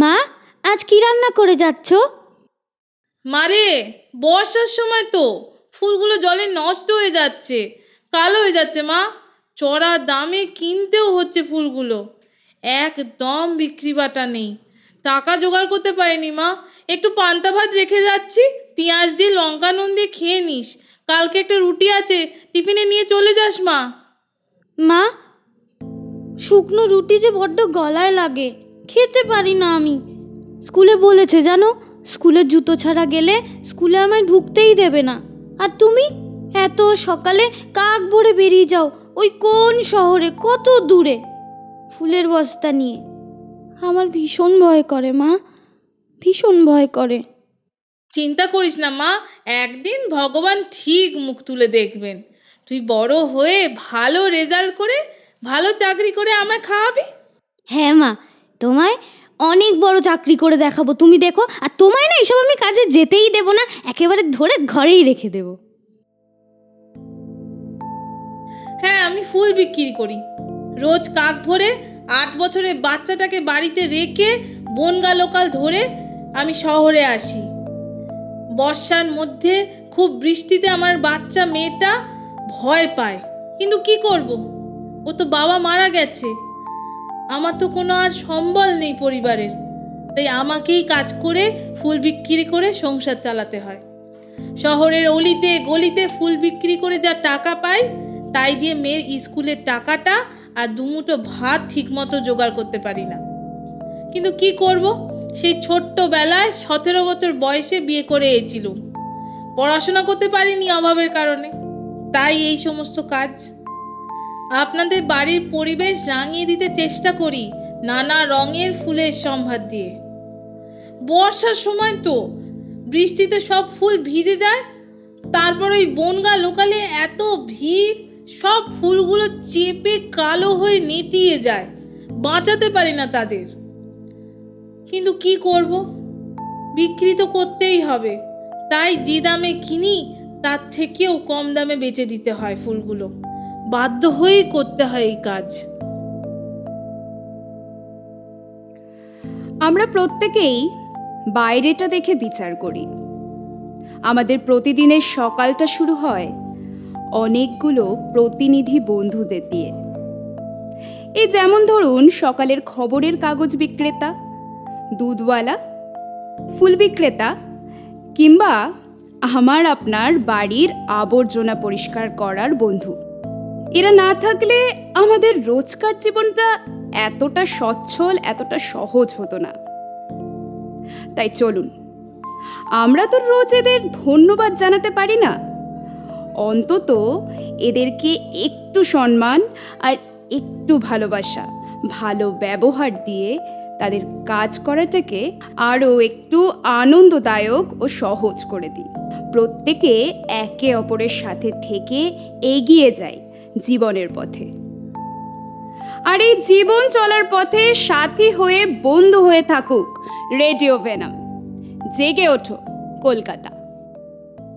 মা আজ কি রান্না করে যাচ্ছ? মারে বর্ষার সময় তো ফুলগুলো জলে নষ্ট হয়ে যাচ্ছে কালো হয়ে যাচ্ছে মা। চড়া দামে কিনতেও হচ্ছে ফুলগুলো। একদম বিক্রি বাটা নেই। টাকা জোগাড় করতে পারিনি মা। একটু পান্তা ভাত রেখে যাচ্ছি পেঁয়াজ দিয়ে লঙ্কা নুন দিয়ে খেয়ে নিস। কালকে একটা রুটি আছে টিফিনে নিয়ে চলে যাস মা। মা শুকনো রুটি যে বড্ড গলায় লাগে। খেতে পারি না আমি। স্কুলে বলেছে জানো স্কুলের জুতো ছাড়া গেলে স্কুলে আমায় ঢুকতেই দেবে না। আর তুমি? এত সকালে কাক ভরে বেরিয়ে যাও ওই কোন শহরে কত দূরে? ফুলের বস্তা নিয়ে। আমার ভীষণ ভয় করে মা। ভীষণ ভয় করে। চিন্তা করিস না মা। একদিন ভগবান ঠিক মুখ তুলে দেখবেন। তুই বড় হয়ে ভালো রেজাল্ট করে ভালো চাকরি করে আমায় খাওয়াবি? হ্যাঁ মা। তোমায় অনেক বড় চাকরি করে দেখাবো। তুমি দেখো, আর তোমায় না এসব আমি কাজে যেতেই দেবো না, একেবারে ধরে ঘরেই রেখে দেবো। হ্যাঁ আমি ফুল বিক্রি করি। রোজ কাক ভরে আট বছরের বাচ্চাটাকে বাড়িতে রেখে বনগা লোকাল ধরে আমি শহরে আসি। বর্ষার মধ্যে খুব বৃষ্টিতে আমার বাচ্চা মেয়েটা ভয় পায়। কিন্তু কি করব? ও তো বাবা মারা গেছে। আমার তো কোনো আর সম্বল নেই পরিবারের। তাই আমাকেই কাজ করে ফুল বিক্রি করে সংসার চালাতে হয়। শহরের অলিতে গলিতে ফুল বিক্রি করে যা টাকা পাই, তাই দিয়ে মেয়ের স্কুলের টাকাটা আর দুমুটো ভাত ঠিকমতো জোগাড় করতে পারি না। কিন্তু কি করব? সেই ছোট্টবেলায় সতেরো বছর বয়সে বিয়ে করে এছিলুম পড়াশোনা করতে পারিনি অভাবের কারণে। তাই এই সমস্ত কাজ আপনাদের বাড়ির পরিবেশ রাঙিয়ে দিতে চেষ্টা করি, নানা রঙের ফুলের সম্ভার দিয়ে। বর্ষার সময় তো, বৃষ্টিতে সব ফুল ভিজে যায়, তারপর ওই বনগা লোকালে এত ভিড়, সব ফুলগুলো চেপে কালো হয়ে নেতিয়ে যায়, বাঁচাতে পারি না তাদের। কিন্তু কি করব? বিক্রি তো করতেই হবে, তাই যে দামে কিনি, তার থেকেও কম দামে বেচে দিতে হয় ফুলগুলো। বাধ্য হয়েই করতে হয় এই কাজ। আমরা প্রত্যেকেই বাইরেটা দেখে বিচার করি। আমাদের প্রতিদিনের সকালটা শুরু হয় অনেকগুলো প্রতিনিধি বন্ধুদের দিয়ে। এই যেমন ধরুন, সকালের খবরের কাগজ বিক্রেতা, দুধওয়ালা, ফুল বিক্রেতা, কিংবা আমার আপনার বাড়ির আবর্জনা পরিষ্কার করার বন্ধু। এরা না থাকলে আমাদের রোজকার জীবনটা এতটা সচ্ছল, এতটা সহজ হতো না। তাই চলুন, আমরা তো রোজ এদের ধন্যবাদ জানাতে পারি না। অন্তত এদেরকে একটু সম্মান আর একটু ভালোবাসা, ভালো ব্যবহার দিয়ে তাদের কাজ করাটাকে আরও একটু আনন্দদায়ক ও সহজ করে দিই। প্রত্যেকে একে অপরের সাথে থেকে এগিয়ে যায়। জীবনের পথে। আর এই জীবন চলার পথে সাথী হয়ে বন্ধু হয়ে থাকুক রেডিও ভেনাম। জেগে ওঠো কলকাতা।